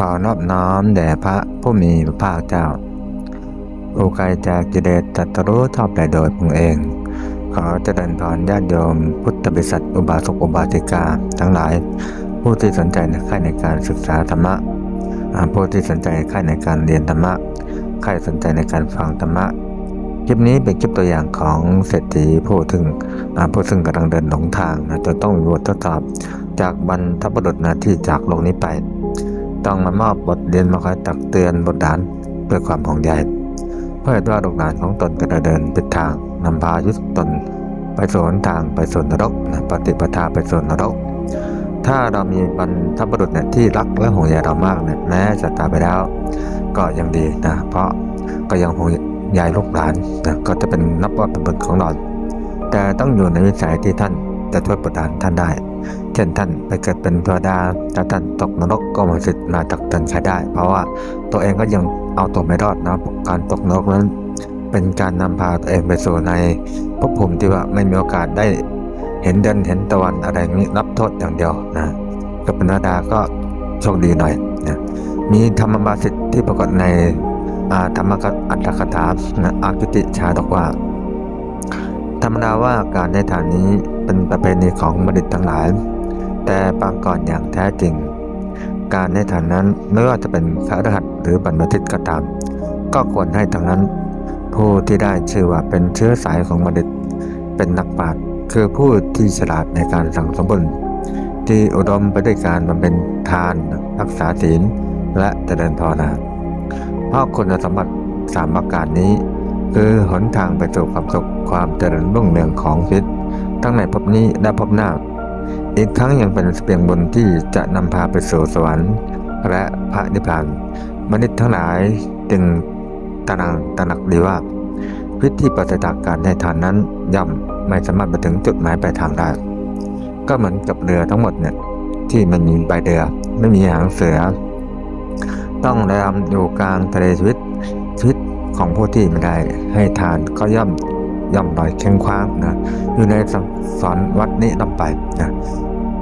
ขอนอบน้อมแด่พระผู้มีพระภาคเจ้าผู้ไกลจากกิเลสตรัสรู้ชอบแต่โดยพระองค์เอง ขอเจริญพรญาติโยม พุทธบริษัทอุบาสกอุบาสิกา ทั้งหลาย ผู้ที่สนใจในค่ายในการศึกษาธรรมะผู้ที่สนใจค่ายในการเรียนธรรมะค่ายสนใจในการฟังธรรมะคลิปนี้เป็นคลิปตัวอย่างของเศรษฐีผู้ถึงผู้ซึ่งกำลังเดินหลงทางนะจะต้องมีบทดสอบจากบรรพบุรุษนะที่จากโลกนี้ไป ต้องมามอบบทเรียนมาคอยตักเตือนบทดานเพื่อความห่วงใยเพื่อว่าลูกหลานของตนจะเดินผิดทางนำพายุทธตน ไปสู่หนทางไปสู่นรกปฏิปทาไปสู่นรก ถ้าเรามีบรรพบุรุษเนี่ยที่รักและห่วงใยเรามากเนี่ยแม้จะตายไปแล้ว ก็ยังดีนะเพราะก็ยังห่วงใยลูกหลานนะก็จะเป็นนับว่าเป็นบุญของเราแต่ต้องอยู่ในวิสัยที่ท่านจะช่วยประทานท่านได้ เช่นท่านไปเกิดเป็นเทวดาถ้าท่านตกนรกก็มาสิทธิ์มาตักเตือนใครได้ เพราะว่าตัวเองก็ยังเอาตัวไม่รอดนะการตกนรกนั้น เป็นการนำพาตัวเองไปสู่ในภพภูมิที่ว่าไม่มีโอกาสได้เห็นเดินเห็นตะวันอะไรนี้รับโทษอย่างเดียวนะกับเป็นเทวดาก็โชคดีหน่อยนะมีธรรมบาสิทธิ์ที่ปรากฏในธรรมกัอัตถกถาอากิติชาดกว่า ธรรมดาว่าการในฐานนี้ เป็นประเพณีของบัณฑิตทั้งหลาย แต่ปางก่อนอย่างแท้จริง การในฐานนั้นไม่ว่าจะเป็นข้ารหัสหรือบรรพชิตก็ตาม ก็ควรให้ทั้งนั้น ผู้ที่ได้ชื่อว่าเป็นเชื้อสายของบัณฑิต เป็นนักปราชญ์คือผู้ที่ฉลาดในการสั่งสมบุญที่อุดมไปด้วยการบำเพ็ญทานรักษาศีลและเจริญภาวนาเพราะคุณสมบัติสามประการนี้ คือหนทางไปสู่ความสุขความเจริญรุ่งเรืองของชีวิต ทั้งในภพนี้และภพหน้า อีกทั้งยังเป็นเสเปียงบนที่จะนำพาไปสู่สวรรค์ และพระนิพพาน มนุษย์ทั้งหลายจึงตระหนักตระหนักดีว่าพิธีปฏิจากการในทานนั้นย่อมไม่สามารถไปถึงจุดหมายปลายทางได้ ก็เหมือนกับเรือทั้งหมดเนี่ยที่มันมีใบเรือไม่มีหางเสือ ต้องแรมอยู่กลางทะเลชีวิตชีวิตของผู้ที่ไม่ได้ให้ทานก็ย่อม ย่อมลอยเค้งคว้างนะอยู่ในสสอนวัดนี้ลำไปนะ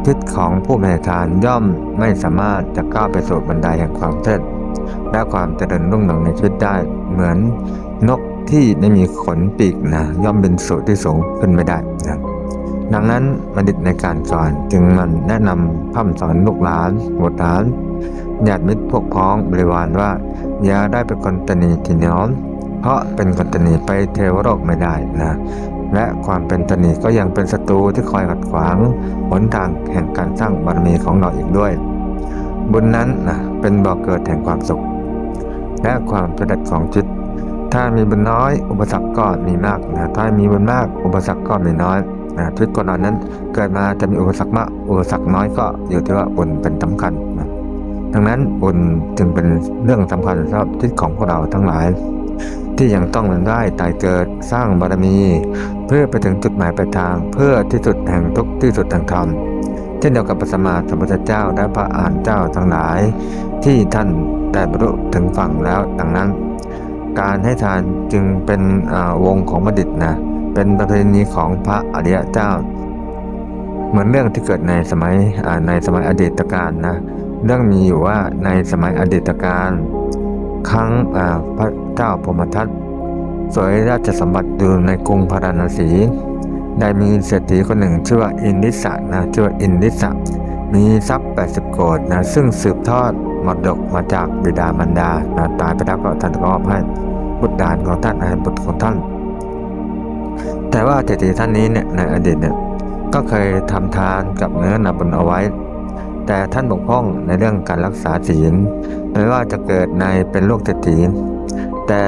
ชีวิตของผู้ม่ให้ทานย่อมไม่สามารถจะก้าวไปสู่บันไดแห่งความเทิดและความเจริญรุ่งเรืองในชีวิตได้เหมือนนกที่ไม่มีขนปีกนะย่อมบินสู่ที่สูงขึ้นไม่ได้นะดังนั้นบัณฑิตในการสอนจึงมันแนะนำพร่ำสอนลูกหลานบุตรหลานญาติมิตรพวกพ้องบริวารว่า อย่าได้เป็นคนตนีทีน้อม เพราะเป็นคนตนีไปเทวโลกไม่ได้นะและความเป็นตนีก็ยังเป็นศัตรูที่คอยขัดขวางหนทางแห่งการสร้างบารมีของเราอีกด้วย บุญนั้นนะเป็นบ่อกเกิดแห่งความสุข และความสำเร็จของจิต ถ้ามีบุญน้อย อุปสรรคก็มีมากนะถ้ามีบุญมากอุปสรรคก็มีน้อยนะชีวิตคนเรานั้นเกิดมาจะมีอุปสรรคมากอุปสรรคน้อยก็อยู่ที่ว่าบุญเป็นสำคัญนะดังนั้นบุญจึงเป็นเรื่องสำคัญสำหรับชีวิตของพวกเราทั้งหลาย ที่ยังต้องมันได้ตายเกิดสร้างบารมี เพื่อไปถึงจุดหมายปลายทางเพื่อที่สุดแห่งทุกที่สุดแห่งธรรมเช่นเดียวกับพระสัมมาสัมพุทธเจ้าและพระอรหันเจ้าทั้งหลาย ที่ท่านได้บรรลุถึงฝั่งแล้วดังนั้น การให้ทานจึงเป็นวงของบัณฑิตนะเป็นประเพณีของพระอริยเจ้า เหมือนเรื่องที่เกิดในสมัยในสมัยอดีตการนะเรื่องมีอยู่ว่าในสมัยอดีตการครั้งพระ เจ้าพรมทัตสวยราชสมบัติอยู่ในกรุงพาราณสีได้มีเศรษฐีคนหนึ่งชื่อว่าอินดิสะนะชื่อว่าอินดิสะมีทรัพย์ 80 โกดนะซึ่งสืบทอดมรดกมาจากบิดามารดานะตายไปแล้วก็ท่านก็มอบให้บุตรดานของท่านให้บุตรของท่าน แต่ว่าเศรษฐีท่านนี้เนี่ยในอดีตเนี่ยก็เคยทำทานกับเนื้อนาบุญเอาไว้ แต่ท่านบกพร่องในเรื่องการรักษาศีลไม่ว่าจะเกิดในเป็นลูกเศรษฐี แต่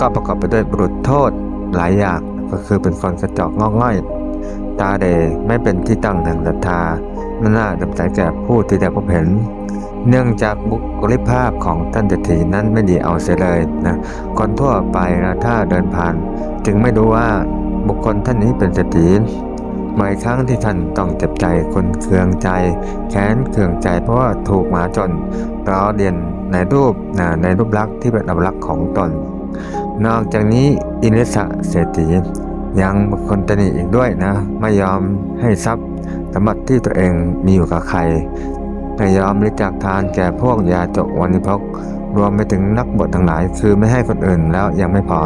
ก็ประกอบไปด้วยบุรุษโทษหลายอย่างก็คือเป็นคนกระจอกงอกง่อย ตาเดไม่เป็นที่ตั้งแห่งศรัทธาไม่น่าดำใจแก่ผู้ที่ได้พบเห็น เนื่องจากบุคลิกภาพของท่านเศรษฐีนั้นไม่ดีเอาเสียเลยนะคนทั่วไปนะถ้าเดินผ่าน จึงไม่รู้ว่าบุคคลท่านนี้เป็นเศรษฐีบ่อยครั้งที่ท่านต้องเจ็บใจคนเคืองใจ แค้นเคืองใจเพราะว่าถูกหมาจนล้อเลียน ในรูปในรูปลักษณ์ที่เป็นอัปลักษณ์ของตน นอกจากนี้อินิสะเศรษฐียังบุคคลตนีอีกด้วยนะ ไม่ยอมให้ทรัพย์สมบัติที่ตัวเองมีอยู่กับใครไม่ยอมบริจาคทานแก่พวกยาจกวันิพกรวมไปถึงนักบวชทั้งหลาย คือไม่ให้คนอื่นแล้วยังไม่พอ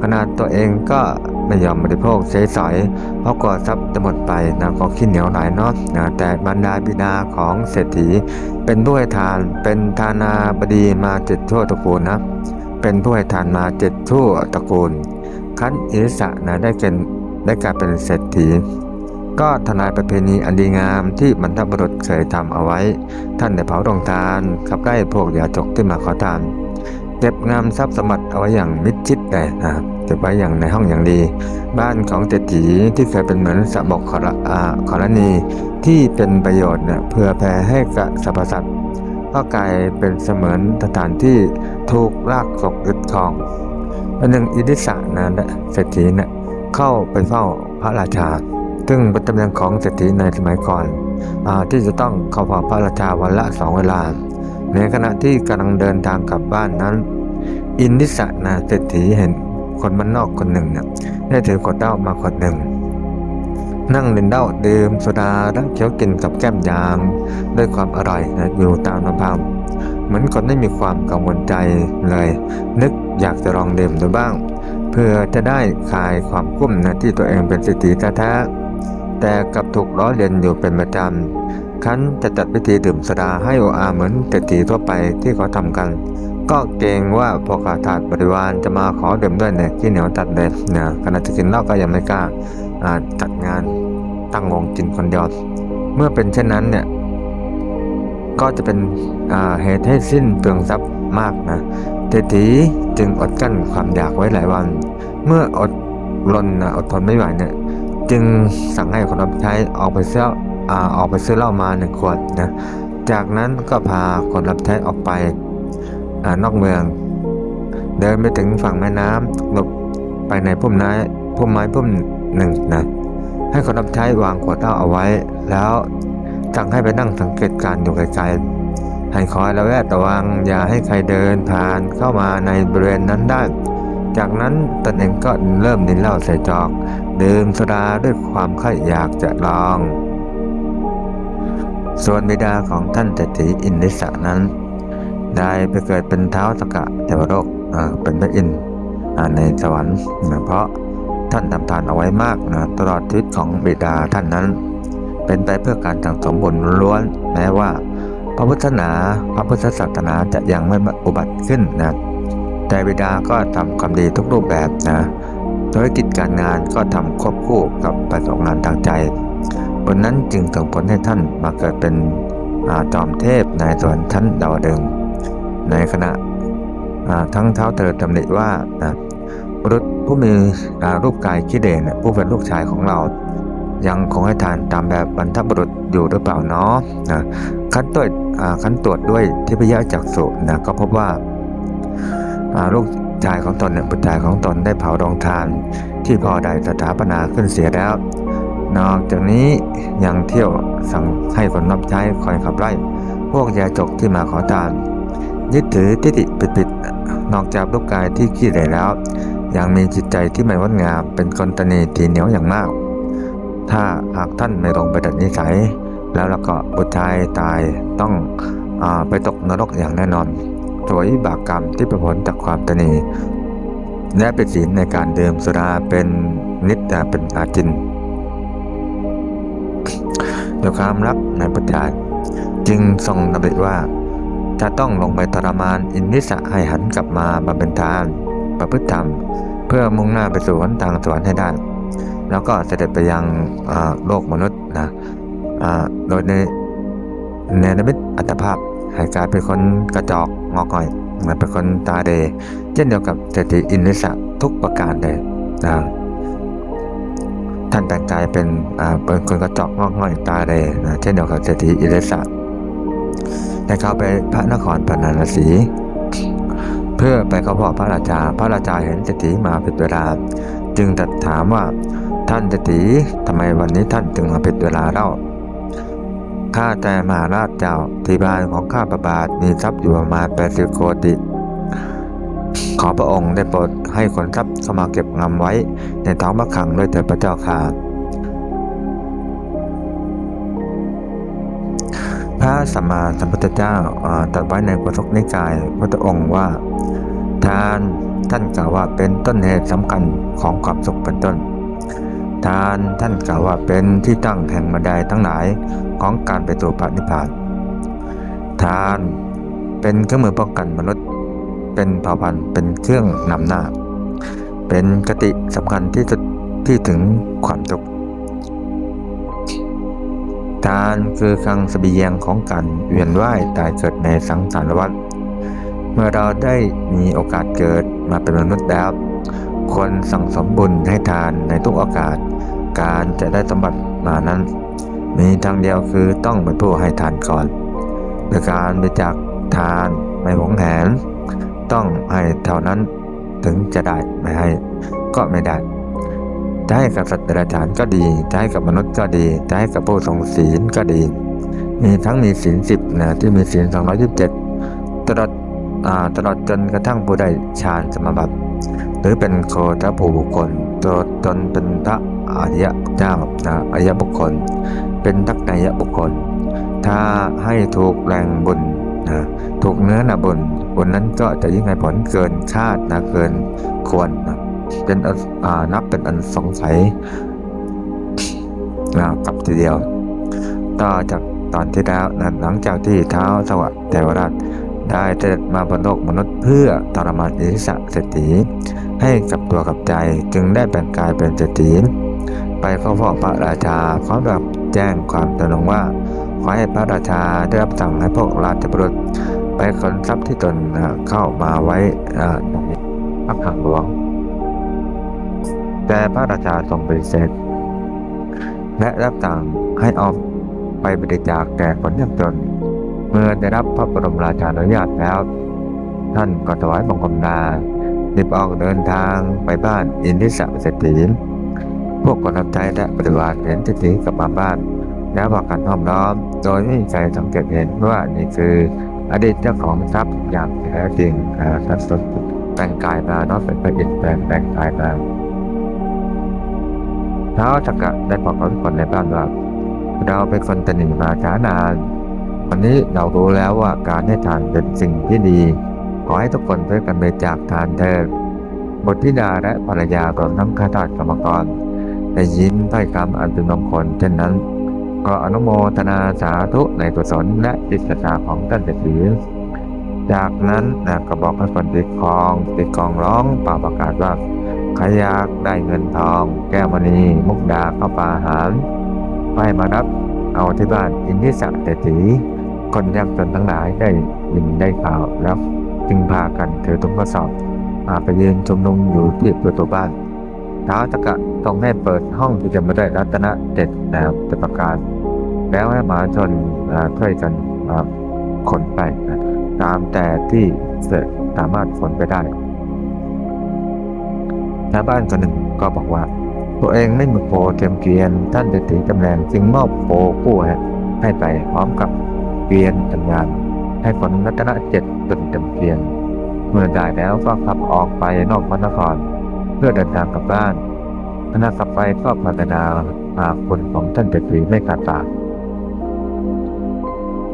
ขนาดตัวเองก็ ไม่ยอมบริโภคใช้สอยเพราะกลัวทรัพย์จะหมดไปนะก็ขี้เหนียวหน่อยเนาะนะแต่บรรดาบิดาของเศรษฐี เป็นผู้ให้ทานเป็นทานาบดีมาเจ็ดทั่วตระกูลนะเป็นผู้ให้ทานมาเจ็ดทั่วตระกูล คันอิสะนะได้เป็นได้กลายเป็นเศรษฐีก็ทนายประเพณีอันดีงามที่บรรพบุรุษเคยทำเอาไว้ ท่านได้เผาดงทานขับไล่พวกยาจกที่มาขอทาน เก็บงามทรัพย์สมบัติเอาไว้อย่างมิดชิดเลยนะเก็บไว้อย่างในห้องอย่างดี บ้านของเศรษฐีที่เคยเป็นเหมือนสมบกขรขรณีที่เป็นประโยชน์เนี่ยเพื่อแผ่ให้กับสรรพสัตว์ก็กลายเป็นเสมือนสถานที่ถูกลากศกยึดครองวันหนึ่งอิดิสะนะเศรษฐีเนี่ยเข้าไปเฝ้าพระราชา ซึ่งเป็นตำแหน่งของเศรษฐีในสมัยก่อนอที่จะต้องเข้าเฝ้าพระราชาวันละสองเวลา ในขณะที่กำลังเดินทางกลับบ้านนั้น อินทิสะนะเศรษฐีเห็นคนบ้านนอกคนหนึ่งเนี่ยได้ถือขวดเหล้ามาขวดหนึ่ง นั่งดื่มเหล้าดื่มโซดาแล้วเคี้ยวกินกับแก้มยาง ด้วยความอร่อยนะอยู่ตามลำพังเหมือนคนไม่มีความกังวลใจเลย นึกอยากจะลองดื่มดูบ้าง เพื่อจะได้คลายความกุ้มนะที่ตัวเองเป็นเศรษฐีแท้แต่กลับถูกล้อเลียนอยู่เป็นประจำ คันจะจัดพิธีดื่มสดาให้โออาเหมือนเศรษฐีทั่วไปที่เขาทำกัน ก็เกรงว่าพวกขาถาดบริวารจะมาขอดื่มด้วยเนี่ยที่เหนียวตัดเลยเนะขณะจะกินเหล้าก็ยังไม่กล้าจัดงานตั้งวงกินคนเดียวเมื่อเป็นเช่นนั้นเนี่ยก็จะเป็นเหตุให้สิ้นเปลืองทรัพย์มากนะเศรษฐีจึงอดกั้นความอยากไว้หลายวัน เมื่ออดรนนอดทนไม่ไหวเนี่ยจึงสั่งให้คนรับใช้ออกไปซื้อ อ่าออกไปซื้อเหล้ามาหนึ่งขวดนะจากนั้นก็พาคนรับใช้ออกไปอานอกเมือง เดินไปถึงฝั่งแม่น้ำหลบไปในพุ่มไม้พุ่มไม้พุ่มหนึ่งนะให้คนรับใช้วางขวดเหล้าเอาไว้ แล้วสั่งให้ไปนั่งสังเกตการอยู่ไกลๆให้คอยระแวดระวังอย่าให้ใครเดินผ่านเข้ามาในบริเวณนั้นได้ จากนั้นตนเองก็เริ่มดินเหล้าใส่จอก ดื่มโซดาด้วยความใคร่อยากจะลอง ส่วนบิดาของท่านเศรษฐีอินทิสะนั้น ได้ไปเกิดเป็นเท้าสกะเทวโลกเป็นพระอินทร์ในสวรรค์เพราะท่านทำทานเอาไว้มากนะตลอดชีวิตของบิดาท่านนั้น เป็นไปเพื่อการสั่งสมบุญล้วน แม้ว่า พระพุทธศาสนาพระพุทธศาสนาจะยังไม่อุบัติขึ้นนะแต่บิดาก็ทำความดีทุกรูปแบบนะธุรกิจการงานก็ทำควบคู่กับประสบงานทางใจ บนนั้นจึงส่งผลให้ท่านมาเกิดเป็นอาจอมเทพในสวรรค์ชั้นดาวดึงในขณะทั้งเท้าเธอตำหนิว่านะบุรุษผู้มีรูปกายขี้เด่นผู้เป็นลูกชายของเรา ยังคงให้ทานตามแบบบรรพบุรุษอยู่หรือเปล่าเนาะนะขั้นตรวจอ่าขั้นตรวจด้วยทิพยจักษุนะก็พบว่าลูกชายของตนเนี่ยบุตรชายของตนได้เผาดองทาน ที่พ่อได้สถาปนาขึ้นเสียแล้ว นอกจากนี้ยังเที่ยวสั่งให้คนรับใช้คอยขับไล่ พวกยาจกที่มาขอทาน ยึดถือทิฏฐิปิดๆนอกจากรูปกายที่ขี้เหร่แล้ว ยังมีจิตใจที่ไม่งดงามเป็นคนตนีทีเหนียวอย่างมาก ถ้าหากท่านไม่ลงไปดัดนิสัย แล้วแล้วก็บุตรชายตายต้องอไปตกนรกอย่างแน่นอนสวยบากกรรมที่ประผลจากความตนีและเป็นศีลในการเดื่มสุราเป็นนิจอ่เป็นอาจิน ด้วยความรักในพุทธาจึงทรงดำริว่า จะต้องลงไปทรมานอินทิสะให้หันกลับมาบำเพ็ญทาน ประพฤติธรรม เพื่อมุ่งหน้าไปสู่หนทางสวรรค์ให้ได้ แล้วก็เสด็จไปยังโลกมนุษย์นะโดยในเนรมิตอัตภาพให้กลายเป็นคนกระจอกงอก่อยเหมือนเป็นคนตาเดเช่นเดียวกับเศรษฐีอินทิสะทุกประการเลยนะ ท่านแต่งกายเป็นเป็นคนกระจอกงอกง่อยตาเดนะเช่นเดียวกับเศรษฐีอินทิสะได้เข้าไปพระนครพนาราศีเพื่อไปเข้าพบพระราชา พระราชาเห็นเศรษฐีมาผิดเวลา จึงตรัสถามว่าท่านเศรษฐีทำไมวันนี้ท่านจึงมาผิดเวลาเล่าข้าแต่มหาราชเจ้าที่บ้านของข้าประบาทมีทรัพย์อยู่ประมาณแปดสิบโกติ ขอพระองค์ได้โปรดให้คนทรัพย์เข้ามาเก็บงำไว้ในท้องพระคลังด้วยเถิดพระเจ้าค่ะ พระสัมมาสัมพุทธเจ้าตรัสไว้ในปฐกนิกายพุทธองค์ว่า ทานท่านกล่าวว่าเป็นต้นเหตุสำคัญของความสุขเป็นต้น ทานท่านกล่าวว่าเป็นที่ตั้งแห่งบันไดทั้งหลายของการไปสู่พระนิพพาน ทานเป็นเครื่องมือป้องกันมนุษย์ เป็นเผ่าพันธุ์เป็นเครื่องนำหน้า เป็นกติสำคัญที่สุดที่ถึงความทุกข์ทานคือคลังสบียงของการเวียนว่ายตายเกิดในสังสารวัฏเมื่อเราได้มีโอกาสเกิดมาเป็นมนุษย์แล้วควรสั่งสมบุญให้ทานในทุกโอกาส การจะได้สมบัติมานั้น มีทางเดียวคือต้องเป็นผู้ให้ทานก่อนโดยการบริจาคทานไม่หวงแหน ต้องให้เท่านั้นถึงจะได้ไม่ให้ก็ไม่ได้จะให้กับสัตว์เดรัจฉานก็ดีจะให้กับมนุษย์ก็ดีจะให้กับผู้ทรงศีลก็ดี มีทั้งมีศีลสิบนะที่มีศีลสองร้อยยี่สิบเจ็ดตลอดตลอดจนกระทั่งผู้ได้ฌานสมาบัติหรือเป็นโคตรภูบุคคลจนจนเป็นพระอริยเจ้านะอริยบุคคล เป็นทักนายบุคคล ถ้าให้ถูกแรงบุญ นะถูกเนื้อนะบุญบุญนั้นก็จะยิ่งให้ผลเกินคาดนะเกินควรนะเป็นอันอ่านับเป็นอันสงสัยนะกับทีเดียว ต่อจากตอนที่แล้วนะหลังจากที่เท้าสวัสดิ์เทวราชได้เสด็จมาบนโลกมนุษย์เพื่อทรมานอิสระเศรษฐีให้กับตัวกับใจจึงได้แบ่งกายเป็นเศรษฐีไปเข้าเฝ้าพระราชาพร้อมกับแจ้งความตรงว่า ขอให้พระราชาได้รับสั่งให้พวกราชบุรุษไปขนทรัพย์ที่ตนเข้ามาไว้ในพระคังหลวง แต่พระราชาทรงปฏิเสธและรับสั่งให้เอาไปบริจาคแก่คนยากจน เมื่อได้รับพระบรมราชานุญาตแล้ว ท่านก็ถวายบังคมนารีบออกเดินทางไปบ้านอินทิสะเศรษฐีพวกคนรับใช้และบริวารเห็นเศรษฐีกลับมาบ้าน แล้วพากันห้อมล้อม โดยไม่มีใครสังเกตเห็นว่านี่คืออดีตเจ้าของทรัพย์อย่างแท้จริงอ่าท่านสนแปลงกายมาเนาะเป็นพระอินทร์แปลงแปลงกายมาเท้าจักระได้บอกกับทุกคนในบ้านว่าเราเป็นคนตนีมาช้านานวันนี้เรารู้แล้วว่าการให้ทานเป็นสิ่งที่ดี ขอให้ทุกคนช่วยกันบริจาคทานเถิดบทธิดาและภรรยารวมทั้งข้าทาสกรรมกรได้ยินถ้อยคำอันเป็นมงคลเช่นนั้น ก็อนุโมทนาสาธุในกุศลและจิตศรัทธาของท่านเศรษฐีจากนั้นนะก็บอกให้คนติดคองติดกองร้องป่าประกาศว่าใครอยากได้เงินทอง แก้วมณี มุกดาข้าวปลาหารให้มารับเอาที่บ้านอินทิสักเศรษฐีคนยากจนทั้งหลายได้ยินได้ข่าวแล้วจึงพากันถือตุ้งกระสอบมาไปยืนชุมนุมอยู่ที่ประตูบ้านท้าวตะกะต้องให้เปิดห้องที่จะมาได้รัตนะเด็ดแนวจะประกาศ แล้วให้หมาชนอ่าช่วยกันขนไปตามแต่ที่สามารถขนไปได้ชาวบ้านคนหนึ่งก็บอกว่า ตัวเองไม่มีโพเทียมเกวียนท่านเศรษฐีจำแรงจึงมอบโพคู่ให้ไปพร้อมกับเกวียนจักรยาน ให้ขนรัตนะเจ็ดจนเต็มเกวียน เมื่อได้แล้วก็ขับออกไปนอกพระนคร เพื่อเดินทางกลับบ้านขณะขับไปก็พัฒนาหาคนของท่านเศรษฐีไม่ขาดปา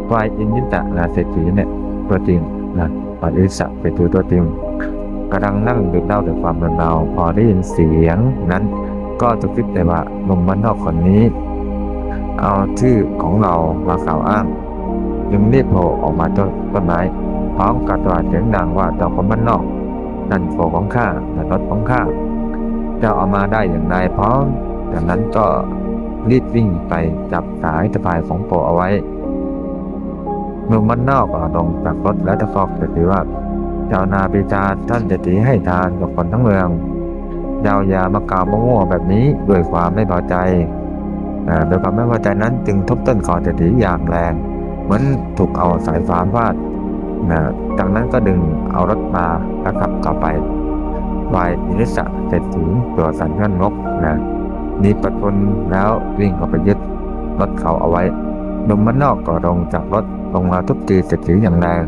กฝ่ายอินยิตะนาเศรษฐีเนี่ยตัวจริงนะฝ่ายอิสะเป็นตัวตัวจริงกำลังนั่งดื่มเหล้าด้วยความเมาพอได้ยินเสียงนั้นก็จะคิดได้ว่าหนุ่มบ้านนอกคนนี้ เอาชื่อของเรามากล่าวอ้างจึงรีบโผล่ออกมาต้นต้นไม้พร้อมกับตวาดเสียงดังว่าเจ้าคนบ้านนอก นั่นโผของข้านั่รถของข้าเจ้าเอามาได้อย่างไรพร้อมจากนั้นก็รีบวิ่งไปจับสายสะพายของโผเอาไว้ หนุ่มบ้านนอกก็ลงจากรถแล้วตะคอกเศรษฐีว่าเจ้านาปิจาท่านเศรษฐีให้ทานกับคนทั้งเมืองเจ้าอย่ามากล่าวมั่วๆแบบนี้ด้วยความไม่พอใจอ่าโดยความไม่พอใจนั้นจึงทุบต้นคอเศรษฐีอย่างแรง เหมือนถูกเอาสายฟ้าฟาดนะจากนั้นก็ดึงเอารถมาแล้วขับกลับไปวายอินิสะเศรษฐีตัวสันเงื่อนงกนะนี่ปัดพลแล้ววิ่งเข้าไปยึดรถเขาเอาไว้ หนุ่มมันนอกก็ลงจากรถลงมาทุบตีเศรษฐีอย่างแรง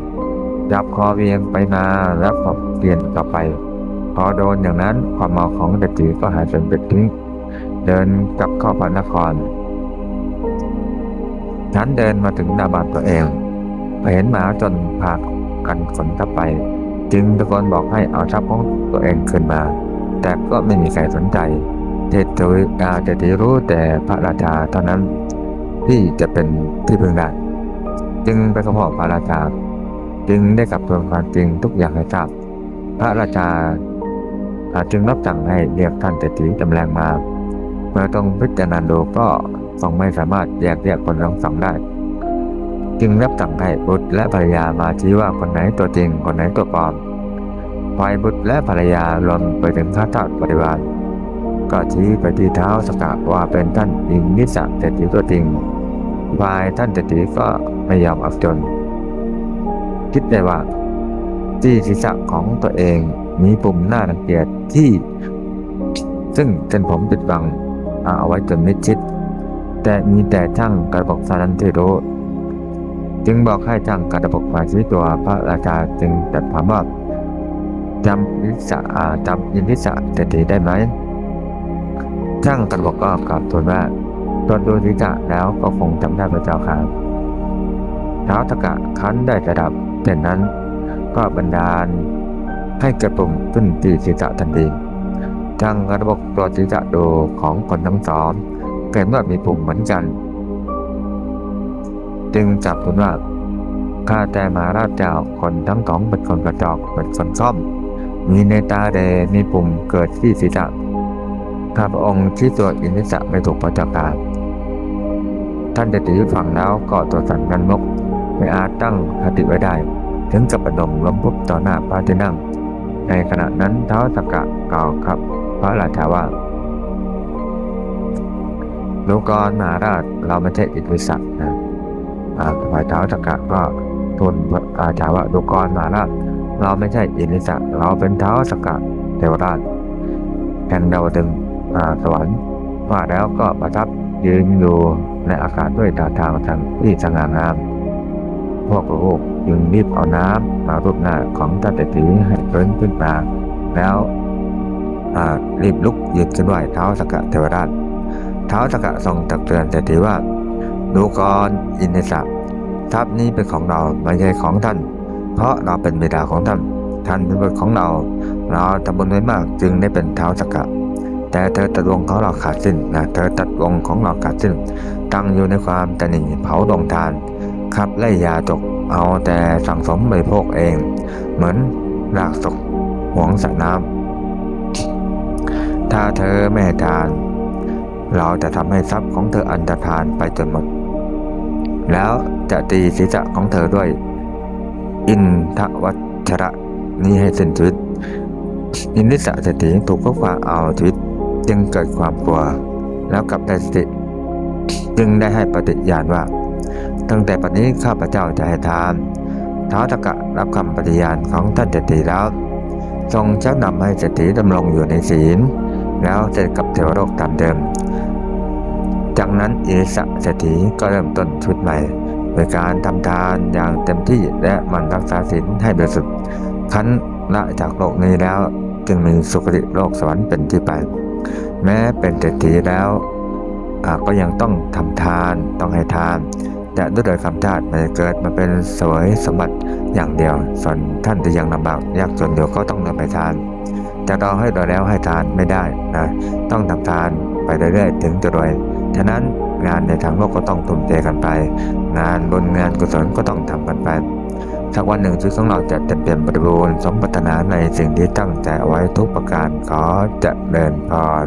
จับคอเวียงไปมาแล้วก็เปลี่ยนกลับไป พอโดนอย่างนั้นความเมาของเศรษฐีก็หายเป็นเป็ดทิ้งเดินกลับเข้าพระนครฉันเดินมาถึงหน้าบ้านตัวเองไปเห็นหมาจนพากันขนทับไป จึงตะโกนบอกให้เอาทรัพย์ของตัวเองขึ้นมา แต่ก็ไม่มีใครสนใจเจตุยอาเจติรู้แต่พระราชาเท่านั้น ที่จะเป็นที่พึ่งได้จึงไปขอพระราชา จึงได้กลับทวนความจริงทุกอย่างให้ทราบพระราชาจึงรับสั่งให้เรียกท่านเศรษฐีจำแรงมาเมื่อต้องพิจารณาดูก็ทรงไม่สามารถแยกแยะคนทั้งสองได้ จึงรับสั่งให้บุตรและภรรยามาชี้ว่าคนไหนตัวจริงคนไหนตัวปลอมฝ่ายบุตรและภรรยารวมไปถึงข้าทาสบริวารก็ชี้ไปที่เท้าสกะว่าเป็นท่านอิงนิสสะเศรษฐีตัวจริง ฝ่ายท่านเศรษฐีก็ไม่ยอมอับจน คิดได้ว่า ที่ศีรษะของตัวเองมีปุ่มหน้ารังเกียจที่ ซึ่งเส้นผมปิดบังเอาไว้จนมิดชิด แต่มีแต่ช่างกระบอกสารันที่รู้ จึงบอกให้ช่างกระบอกมาชี้ตัวพระราชาจึงตัดถามว่าจำนิสะจำยินนิสะเศรษฐีได้ไหมช่างกระบอกก็กล่าวทูลว่า ตรวจดูศีรษะแล้วก็คงจำได้พระเจ้าค่ะเท้าตะกะคันได้ระดับเช่นนั้นก็บันดาล ให้กระปุ่มขึ้นที่ศีรษะทันทีช่างระบอกตัวศีรษะดูของคนทั้งสองเกิดว่ามีปุ่มเหมือนกัน จึงจับคุณว่าข้าแต่มาราชเจ้าคนทั้งสองเป็นคนกระจอกเป็นคนซ่อม มีในตาแดมีปุ่มเกิดที่ศีรษะข้าพระองค์ที่ตัวอินทิสะไม่ถูกพระจ้าการ ท่านเดติฟังแล้วก็ตัวสั่นกันมกไม่อาจตั้งสติไว้ได้ ถึงกับประดมล้มพุบต่อหน้าพระที่นั่ง ในขณะนั้นเท้าสกกะกล่าวครับพระราชาว่าดูกรมหาราชเราไม่ใช่อิทธิศักดิ์นะฝ่ายเท้าสกกะก็ทูลพระราชาว่าดูกรมหาราชเราไม่ใช่อิทธิศักดิ์เราเป็นเท้าสกกะเทวราชแห่งดาวดึงส์อ่าสวรรค์ว่าแล้วก็ประทับ ยืนอยู่ในอากาศด้วยท่าทางทางที่สง่างาม พวกลูกจึงรีบเอาน้ำมารูปหน้าของท่านเศรษฐีให้เพิ่นขึ้นมา แล้วรีบลุกยืนขึ้นไหวเท้าสกะเทวราช เท้าสกะทรงตักเตือนเศรษฐีว่าดูก่อนอินทศักดิ์ทรัพย์นี้เป็นของเราไม่ใช่ของท่าน เพราะเราเป็นบิดาของท่านท่านเป็นบุตรของเรา เราทำบุญไว้มากจึงได้เป็นเท้าสกกะ แต่เธอตัดวงของเราขาดสิ้นนะเธอตัดวงของเราขาดสิ้น ตั้งอยู่ในความตนีเผาดงทานขับไล่ยาตกเอาแต่สั่งสมบริโภคเอง เหมือนรากศกหวงสระน้ำถ้าเธอไม่ทาน เราจะทำให้ทรัพย์ของเธออันตรธานไปจนหมด แล้วจะตีศีรษะของเธอด้วย อินทวัชระนี้ให้สิ้นชีวิตอินทิสะเศรษฐีถูกก็ความเอาชีวิต จึงเกิดความกลัว แล้วกลับได้สติ จึงได้ให้ปฏิญาณว่า ตั้งแต่ปัจนี้ข้าพเจ้าจะให้ทานท้าวตะกะรับคำปฏิญาณของท่านเศรษฐีแล้ว ทรงชักนำให้เศรษฐีดำรงอยู่ในศีล แล้วเสร็จกับเทวโลกตามเดิม จากนั้นอิสะเศรษฐีก็เริ่มต้นชีวิตใหม่โดยการทำทานอย่างเต็มที่และมันรักษาศีลให้บริสุทธิ์คันละจากโลกนี้แล้วจึงมีสุคติโลกสวรรค์เป็นที่ไป แม้เป็นเศรษฐีแล้วาก็ยังต้องทำทานต้องให้ทานแต่ด้วยโดยคำชาติมันจะเกิดมาเป็นสวยสมบัติอย่างเดียว ส่วนท่านที่ยังลำบากยากจนอยู่ก็ต้องนำไปทานจะรอให้รวยแล้วให้ทานไม่ได้นะต้องทำทานไปเรื่อยๆถึงจะรวยฉะนั้นงานในทางโลกก็ต้องทุ่มเทกันไป งานบนงานกุศลก็ต้องทำกันไปสักวันหนึ่งชีวิตของเราจะเต็มเปี่ยมบริบูรณ์สมปรารถนาในสิ่งที่ตั้งใจเอาไว้ทุกประการขอจะเดินพร